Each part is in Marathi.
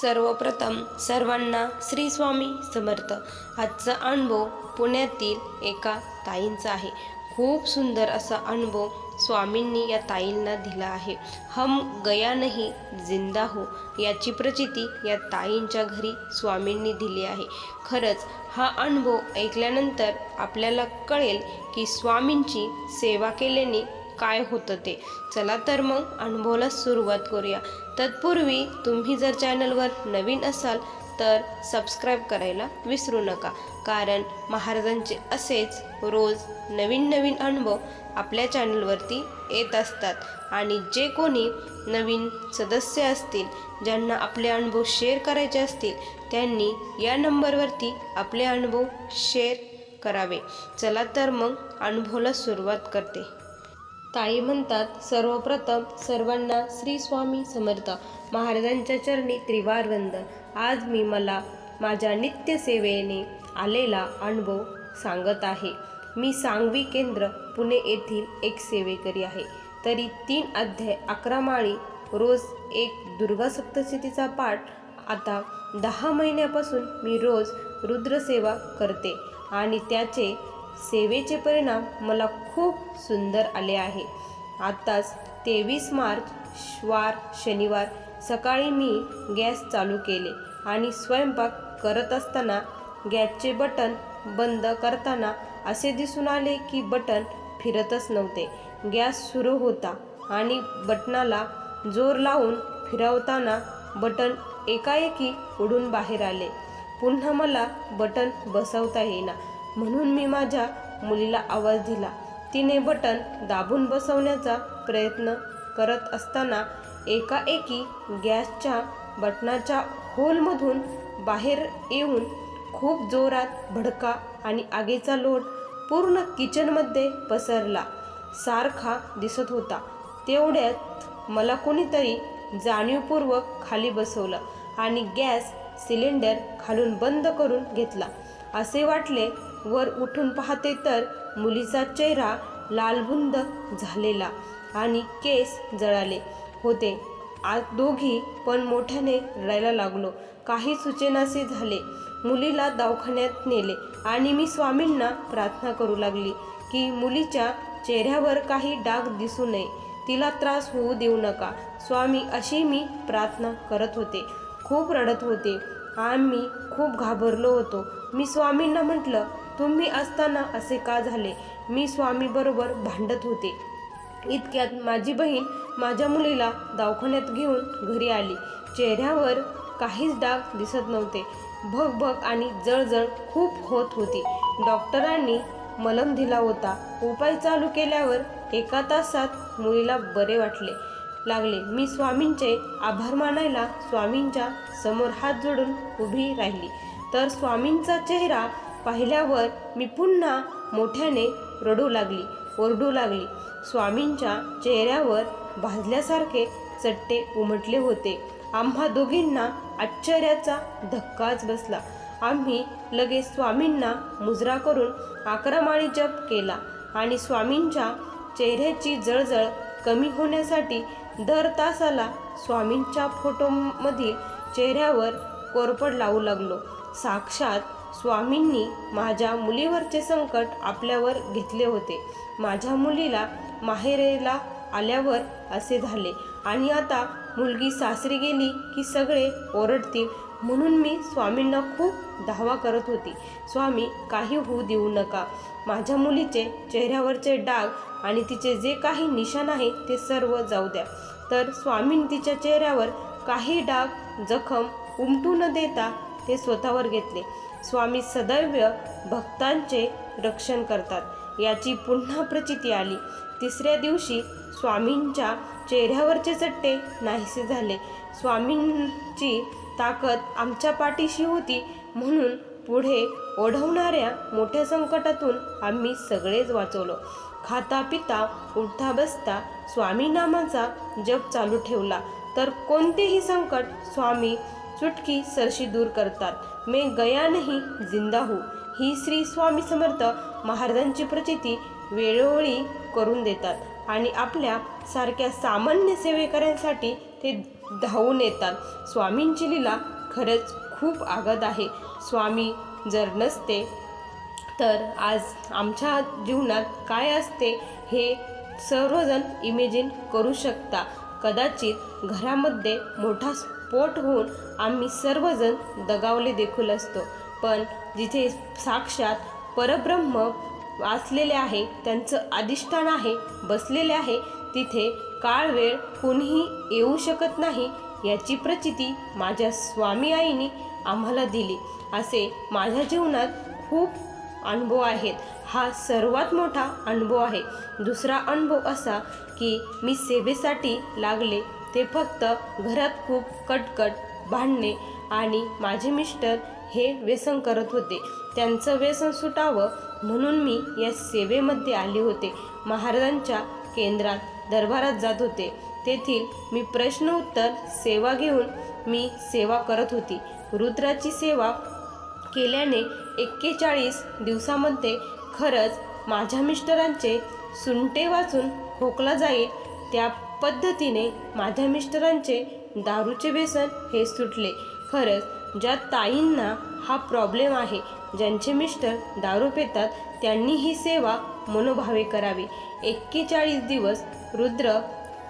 सर्वप्रथम सर्वांना श्री स्वामी समर्थ. आजचा अनुभव पुण्यातील एका ताईंचा आहे. खूप सुंदर असा अनुभव स्वामींनी या ताईंना दिला आहे. हम गया नाही जिंदा हो याची प्रचिती या ताईंच्या घरी स्वामींनी दिली आहे. खरंच हा अनुभव ऐकल्यानंतर आपल्याला कळेल की स्वामींची सेवा केल्याने काय होतं ते? चला तर मग अनुभवाला सुरुवात करूया. तत्पूर्वी तुम्ही जर चॅनलवर नवीन असाल तर सबस्क्राईब करायला विसरू नका. कारण महाराजांचे असेच रोज नवीन नवीन अनुभव आपल्या चॅनलवरती येत असतात. आणि जे कोणी नवीन सदस्य असतील ज्यांना आपले अनुभव शेअर करायचे असतील त्यांनी या नंबरवरती आपले अनुभव शेअर करावे. चला तर मग अनुभवाला सुरुवात करते. ताई म्हणतात सर्वप्रथम सर्वांना श्री स्वामी समर्थ. महाराजांच्या चरणी त्रिवार वंदन आज मी मला माझ्या नित्यसेवेने आलेला अनुभव सांगत आहे. मी सांगवी केंद्र पुणे येथील एक सेवेकरी आहे. तरी तीन अध्याय अकरा माळी रोज एक दुर्गा सप्तशतीचा पाठ. आता दहा महिन्यापासून मी रोज रुद्रसेवा करते आणि त्याचे सेवेचे परिणाम मला खूप सुंदर आले आहे. आत्ताच तेवीस मार्च वार शनिवार सकाळी मी गॅस चालू केले आणि स्वयंपाक करत असताना गॅसचे बटन बंद करताना असे दिसून आले की बटन फिरतच नव्हते. गॅस सुरू होता आणि बटनाला जोर लावून फिरवताना बटन एकाएकी उडून बाहेर आले. पुन्हा मला बटन बसवता येईना. म्हणून मी माझ्या मुलीला आवाज दिला. तिने बटन दाबून बसवण्याचा प्रयत्न करत असताना एकाएकी गॅसच्या बटनाच्या होलमधून बाहेर येऊन खूप जोरात भडका आणि आगीचा लोट पूर्ण किचनमध्ये पसरला. सारखा दिसत होता. तेवढ्यात मला कोणीतरी जाणीवपूर्वक खाली बसवलं आणि गॅस सिलेंडर खालून बंद करून घेतला. असे वाटले वर उठून पाहते तर मुलीचा चेहरा लालबुंद झालेला आणि केस जळाले होते. आज दोघी पण मोठ्याने रडायला लागलो. काही सुचेनासे झाले. मुलीला दवाखान्यात नेले आणि मी स्वामींना प्रार्थना करू लागली की मुलीच्या चेहऱ्यावर काही डाग दिसू नये. तिला त्रास होऊ देऊ नका. स्वामी अशी मी प्रार्थना करत होते. खूप रडत होते. आम्ही खूप घाबरलो होतो. मी स्वामींना म्हटलं तुम्ही असताना असे का झाले? मी स्वामीबरोबर भांडत होते. इतक्यात माझी बहीण माझ्या मुलीला दवाखान्यात घेऊन घरी आली. चेहऱ्यावर काहीच डाग दिसत नव्हते. भग भग आणि जळजळ खूप होत होती. डॉक्टरांनी मलम दिला होता. उपाय चालू केल्यावर एका तासात मुलीला बरे वाटले. लागले. मी स्वामींचे आभार मानायला स्वामींच्या समोर हात जोडून उभी राहिली. तर स्वामींचा चेहरा पाहिल्यावर मी पुन्हा मोठ्याने रडू लागली ओरडू लागली. स्वामींच्या चेहऱ्यावर भाजल्यासारखे चट्टे उमटले होते. आम्हा दोघींना आश्चर्याचा धक्काच बसला. आम्ही लगेच स्वामींना मुजरा करून आक्रमाणी जप केला आणि स्वामींच्या चेहऱ्याची जळजळ कमी होण्यासाठी दर तासाला स्वामींच्या फोटोमधील चेहऱ्यावर कोरपड लावू लागलो. साक्षात स्वामींनी माझ्या मुलीवरचे संकट आपल्यावर घेतले होते. माझ्या मुलीला माहेरेला आल्यावर असे झाले. आणि आता मुलगी सासरी गेली की सगळे ओरडतील. म्हणून मी स्वामींना खूप धावा करत होती. स्वामी काही होऊ देऊ नका. माझ्या मुलीचे चेहऱ्यावरचे डाग आणि तिचे जे काही निशाण आहे ते सर्व जाऊ द्या. तर स्वामींनी तिच्या चेहऱ्यावर काही डाग जखम उमटू न देता ते स्वतःवर घेतले. स्वामी सदैव भक्तांचे रक्षण करतात. याची पुन्हा प्रचिती आली. तिसऱ्या दिवशी स्वामींच्या चेहऱ्यावरचे चट्टे नाहीसे झाले. स्वामींची ताकद आमच्या पाठीशी होती म्हणून पुढे ओढवणाऱ्या मोठ्या संकटातून आम्ही सगळेच वाचवलो. खाता पिता उठता बसता स्वामी नामाचा जप चालू ठेवला. तर कोणतेही संकट स्वामी चुटकी सरशी दूर करतात. मे गया नाही जिंदा हो. ही श्री स्वामी समर्थ महाराजांची प्रचिती वेळोवेळी करून देतात आणि आपल्या सारख्या सामान्य सेवेकऱ्यांसाठी ते धावून येतात. स्वामींची लीला खरंच खूप आगत आहे. स्वामी जर नसते तर आज आमच्या जीवनात काय असते हे सर्वजण इमेजिन करू शकता. कदाचित घरामध्ये मोठा स्फोट होऊन आम्ही सर्वजण दगावले देखील असतो. पण जिथे साक्षात परब्रह्म वाचलेले आहे त्यांचं अधिष्ठान आहे बसलेले आहे तिथे काळ वेळ कोणीही येऊ शकत नाही याची प्रचिती माझ्या स्वामी आईने आम्हाला दिली. असे माझ्या जीवनात खूप अनुभव आहेत. हा सर्वात मोठा अनुभव आहे. दुसरा अनुभव असा की मी सेवेसाठी लागले ते फक्त घरात खूप कटकट भांडणे आणि माझे मिस्टर हे व्यसन करत होते. त्यांचं व्यसन सुटावं म्हणून मी या सेवेमध्ये आले होते. महाराजांच्या केंद्रात दरबारात जात होते. तेथील मी प्रश्न उत्तर सेवा घेऊन मी सेवा करत होती. रुद्राची सेवा केल्याने एक्केचाळीस दिवसामध्ये खरंच माझ्या मिस्टरांचे सुंटे वाचून खोकला जाईल त्या पद्धतीने माझ्या मिस्टरांचे दारूचे व्यसन हे सुटले. खरंच ज्या ताईंना हा प्रॉब्लेम आहे ज्यांचे मिस्टर दारू पितात त्यांनी ही सेवा मनोभावे करावी. एक्केचाळीस दिवस रुद्र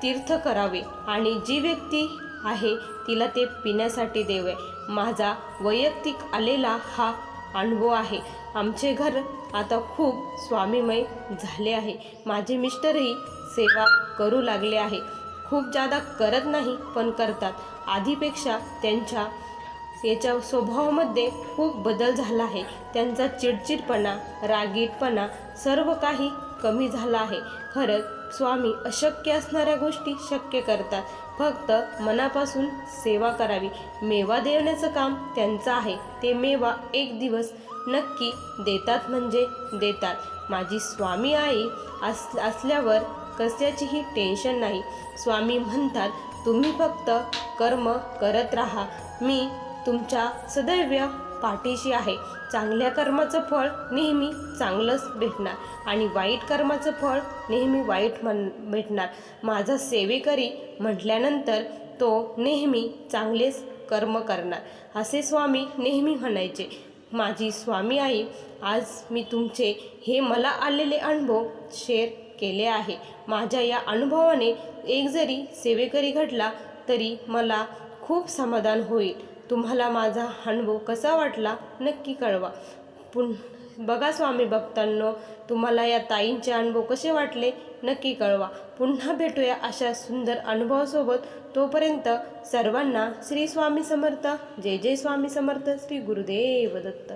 तीर्थ करावे आणि जी व्यक्ती आहे तिला ते पिण्यासाठी देवे. माझा वैयक्तिक आलेला हा अनुभव आहे. आमचे घर आता खूप स्वामीमय झाले आहे. माझे मिस्टरही सेवा करू लागले आहे. खूप जादा करत नाही पण करतात. आधीपेक्षा त्यांच्या याच्या स्वभावामध्ये खूप बदल झाला आहे. त्यांचा चिडचिडपणा रागीटपणा सर्व काही कमी झाला आहे. खरंच स्वामी अशक्य असणाऱ्या गोष्टी शक्य करतात. फक्त मनापासून सेवा करावी. मेवा देण्याचं काम त्यांचं आहे. ते मेवा एक दिवस नक्की देतात म्हणजे देतात. माझी स्वामी आई अस असल्यावर कशाचीही टेन्शन नाही. स्वामी म्हणतात तुम्ही फक्त कर्म करत राहा. मी तुमच्या सदैव पाठीशी आहे. चांगल्या कर्माचं फळ नेहमी चांगलंच भेटणार आणि वाईट कर्माचं फळ नेहमी वाईट म्हण भेटणार. माझा सेवेकरी म्हटल्यानंतर तो नेहमी चांगलेच कर्म करणार. असे स्वामी नेहमी म्हणायचे. माझी स्वामी आई आज मी तुमचे हे मला आलेले अनुभव शेअर केले आहे. माझ्या या अनुभवाने एक जरी सेवेकरी घडला तरी मला खूप समाधान होईल. तुम्हाला माझा अनुभव कसा वाटला नक्की कळवा. पुन बघा स्वामी भक्तांनो तुम्हाला या ताईंचे अनुभव कसे वाटले नक्की कळवा. पुन्हा भेटूया अशा सुंदर अनुभवासोबत. तोपर्यंत सर्वांना श्री स्वामी समर्थ जय जय स्वामी समर्थ श्री गुरुदेव दत्त.